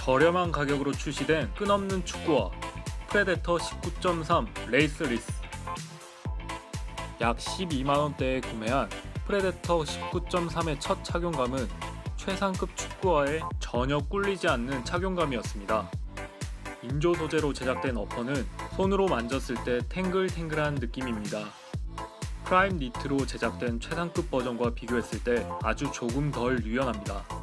저렴한 가격으로 출시된 끝없는 축구화 프레데터 19.3 레이스 리스 약 12만원대에 구매한 프레데터 19.3의 첫 착용감은 최상급 축구화에 전혀 꿀리지 않는 착용감이었습니다. 인조 소재로 제작된 어퍼는 손으로 만졌을 때 탱글탱글한 느낌입니다. 프라임 니트로 제작된 최상급 버전과 비교했을 때 아주 조금 덜 유연합니다.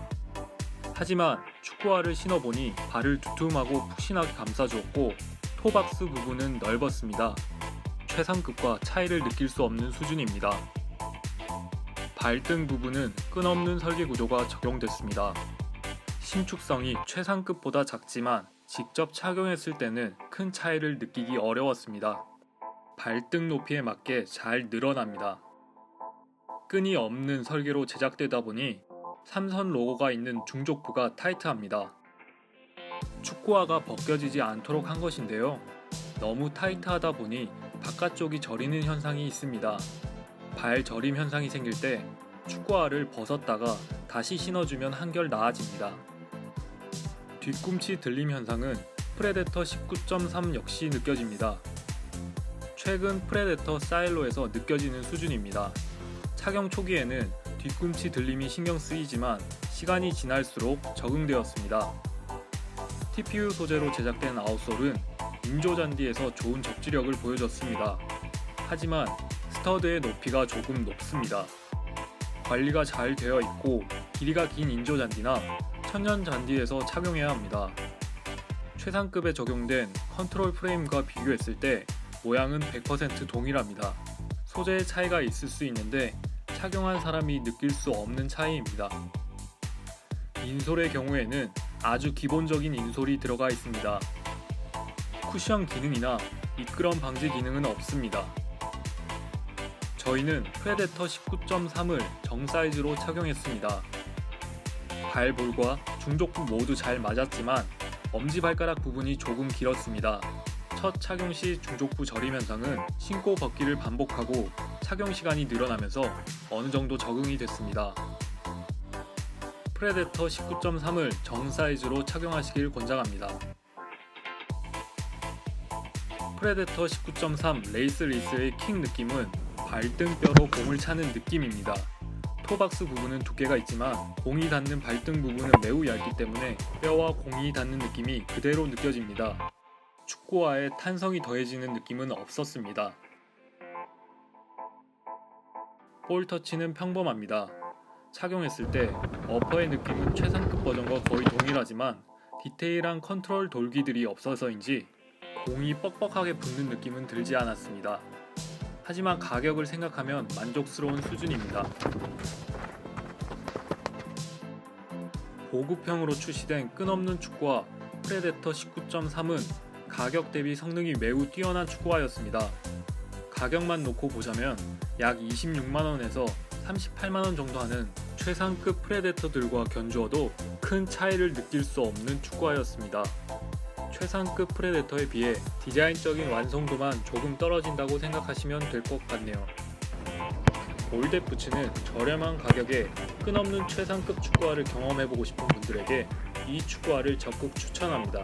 하지만 축구화를 신어보니 발을 두툼하고 푹신하게 감싸주었고 토박스 부분은 넓었습니다. 최상급과 차이를 느낄 수 없는 수준입니다. 발등 부분은 끈없는 설계 구조가 적용됐습니다. 신축성이 최상급보다 작지만 직접 착용했을 때는 큰 차이를 느끼기 어려웠습니다. 발등 높이에 맞게 잘 늘어납니다. 끈이 없는 설계로 제작되다 보니 삼선 로고가 있는 중족부가 타이트합니다. 축구화가 벗겨지지 않도록 한 것인데요. 너무 타이트하다 보니 바깥쪽이 저리는 현상이 있습니다. 발 저림 현상이 생길 때 축구화를 벗었다가 다시 신어주면 한결 나아집니다. 뒤꿈치 들림 현상은 프레데터 19.3 역시 느껴집니다. 최근 프레데터 사일로에서 느껴지는 수준입니다. 착용 초기에는 뒤꿈치 들림이 신경 쓰이지만 시간이 지날수록 적응되었습니다. TPU 소재로 제작된 아웃솔은 인조 잔디에서 좋은 접지력을 보여줬습니다. 하지만 스터드의 높이가 조금 높습니다. 관리가 잘 되어 있고 길이가 긴 인조 잔디나 천연 잔디에서 착용해야 합니다. 최상급에 적용된 컨트롤 프레임과 비교했을 때 모양은 100% 동일합니다. 소재의 차이가 있을 수 있는데 착용한 사람이 느낄 수 없는 차이입니다. 인솔의 경우에는 아주 기본적인 인솔이 들어가 있습니다. 쿠션 기능이나 미끄럼 방지 기능은 없습니다. 저희는 프레데터 19.3을 정 사이즈로 착용했습니다. 발볼과 중족부 모두 잘 맞았지만 엄지발가락 부분이 조금 길었습니다. 첫 착용 시 중족부 저림 현상은 신고 벗기를 반복하고 착용 시간이 늘어나면서 어느 정도 적응이 됐습니다. 프레데터 19.3을 정 사이즈로 착용하시길 권장합니다. 프레데터 19.3 레이스 리스의 킹 느낌은 발등뼈로 공을 차는 느낌입니다. 토박스 부분은 두께가 있지만 공이 닿는 발등 부분은 매우 얇기 때문에 뼈와 공이 닿는 느낌이 그대로 느껴집니다. 축구화에 탄성이 더해지는 느낌은 없었습니다. 볼 터치는 평범합니다. 착용했을 때 어퍼의 느낌은 최상급 버전과 거의 동일하지만 디테일한 컨트롤 돌기들이 없어서인지 공이 뻑뻑하게 붙는 느낌은 들지 않았습니다. 하지만 가격을 생각하면 만족스러운 수준입니다. 고급형으로 출시된 끈없는 축구화 프레데터 19.3은 가격 대비 성능이 매우 뛰어난 축구화였습니다. 가격만 놓고 보자면 약 26만원에서 38만원 정도 하는 최상급 프레데터들과 견주어도 큰 차이를 느낄 수 없는 축구화였습니다. 최상급 프레데터에 비해 디자인적인 완성도만 조금 떨어진다고 생각하시면 될 것 같네요. 올댓 부츠는 저렴한 가격에 끝없는 최상급 축구화를 경험해보고 싶은 분들에게 이 축구화를 적극 추천합니다.